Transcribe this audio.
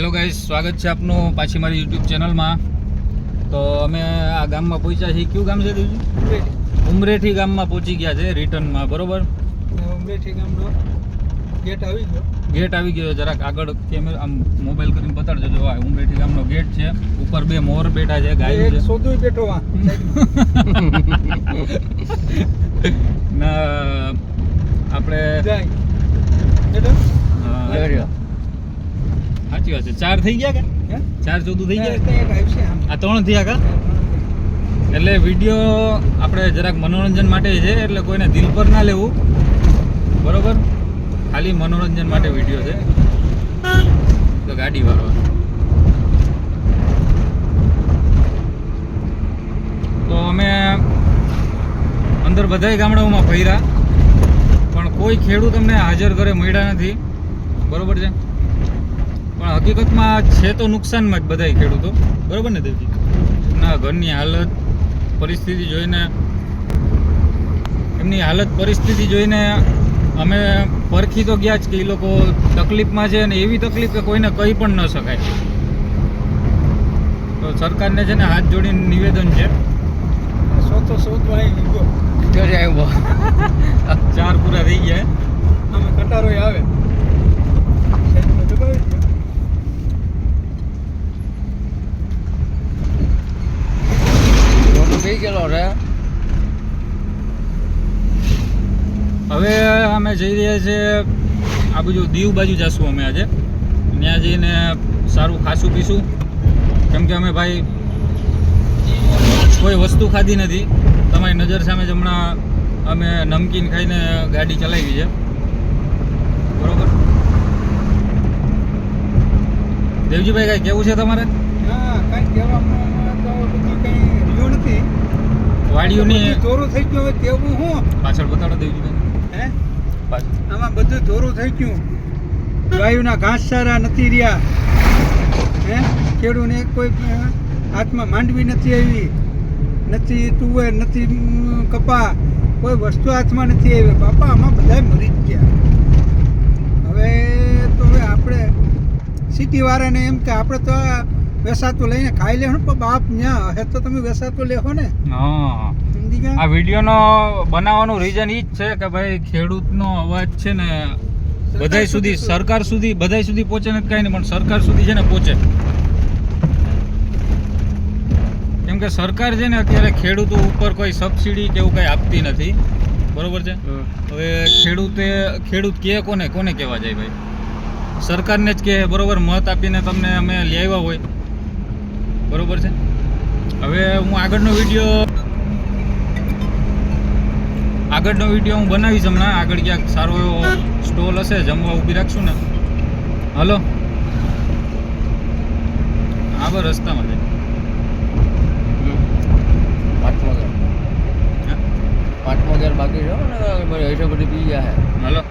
Hello guys સ્વાગત છે આપનું પાછી મારી યુટ્યુબ ચેનલમાં તો અમે આ ગામમાં પહોંચ્યા છીએ. કયું ગામ છે દેવજી ઉમરેઠી. ગામમાં પહોંચી ગયા છે રિટર્નમાં બરોબર? ઉમરેઠી ગામનો ગેટ આવી ગયો. ગેટ આવી ગયો જરાક આગળ કેમેરા આમ મોબાઈલ કરીને બતાડજો જો આ ઉમરેઠી ગામનો ગેટ છે. ઉપર બે મોર બેઠા છે ગાય છે. સોદુય બેઠો આ ના આપણે જાય. સાચી વાત છે. ચાર થઈ ગયા કે? ચાર ચૌદ થઈ ગયા? આ ત્રણ થયા કા? એટલે વીડિયો આપણે જરાક મનોરંજન માટે છે એટલે કોઈને દિલ પર ના લેવું. બરોબર? ખાલી મનોરંજન માટે વીડિયો છે. તો ગાડી વાળો. તો અમે અંદર બધાય ગામડાઓમાં ફર્યા પણ કોઈ ખેડૂત અમને હાજર ઘરે મળ્યા નથી. બરોબર છે? હકીકતમાં છે તો નુકસાનમાં જ બધાય ખેડૂતો. બરાબર ને દેવજી? ના ઘરની હાલત પરિસ્થિતિ જોઈને એમની હાલત પરિસ્થિતિ જોઈને અમે પરખી તો ગયા જ કે એ લોકો તકલીફમાં છે અને એવી તકલીફ કે કોઈને કહી પણ ન શકાય. તો સરકારને છે ને હાથ જોડીને નિવેદન છે. સોતો સોતો ચાર પૂરા થઈ ગયા. હવે અમે જઈ રહ્યા છીએ આ બાજુ દીવ બાજુ જશું અમે આજે. ત્યાં જઈને સારું ખાશું પીશું. કેમ કે અમે ભાઈ કોઈ વસ્તુ ખાધી નથી. તમારી નજર સામે જ હમણાં અમે નમકીન ખાઈને ગાડી ચલાવી છે. બરોબર? દેવજીભાઈ કાંઈ કેવું છે તમારે ના કાંઈ કહેવામાં તો બધું કંઈ રહ્યું નથી વાડીઓની બધું ધોરું થઈ ગયું હવે તેવું હું? પાછળ બતાડો દેવજીભાઈ હે? આમાં બધું ધોરું થઈ ગયું. ગાયોના ઘાસ સારા નથી રહ્યા. હે? ખેડૂને કોઈ હાથમાં માંડવી નથી આવી. નથી તુવેર નથી કપા. કોઈ વસ્તુ હાથમાં નથી આવી. બાપા આમાં બધાય મરી જ ગયા. હવે તો હવે આપણે સિટી વાળાને એમ કે આપણે તો વેસાતું લઈને ખાઈ લેવાનું પણ બાપ ન્યા હે તો તમે વેસાતું લેહો ને. હા. આ વિડીયોનો બનાવવાનું રીઝન ઈ જ છે કે ભાઈ ખેડૂતનો અવાજ છે ને બધાય સુધી સરકાર સુધી બધાય સુધી પહોંચે ને કાંઈ નહીં પણ સરકાર સુધી છે ને પહોંચે. કેમ કે સરકાર છે ને અત્યારે ખેડૂતો ઉપર કોઈ સબસિડી કે એવું કંઈ આપતી નથી. બરોબર છે? હવે ખેડૂતે ખેડૂત કે કોને? કોને કહેવા જાય ભાઈ? સરકારને જ કે બરોબર મત આપીને તમને અમે લેવા આવ્યા હોય. બરોબર છે? હવે હું આગળનો વીડિયો આગળનો વીડિયો હું બનાવીશ હમણાં. આગળ ક્યાંક સારો એવો સ્ટોલ હશે જમવા ઊભી રાખશું ને. હલો. હા બસ રસ્તામાં છે. હા? બાકી છે ને બધી પી ગયા હલો.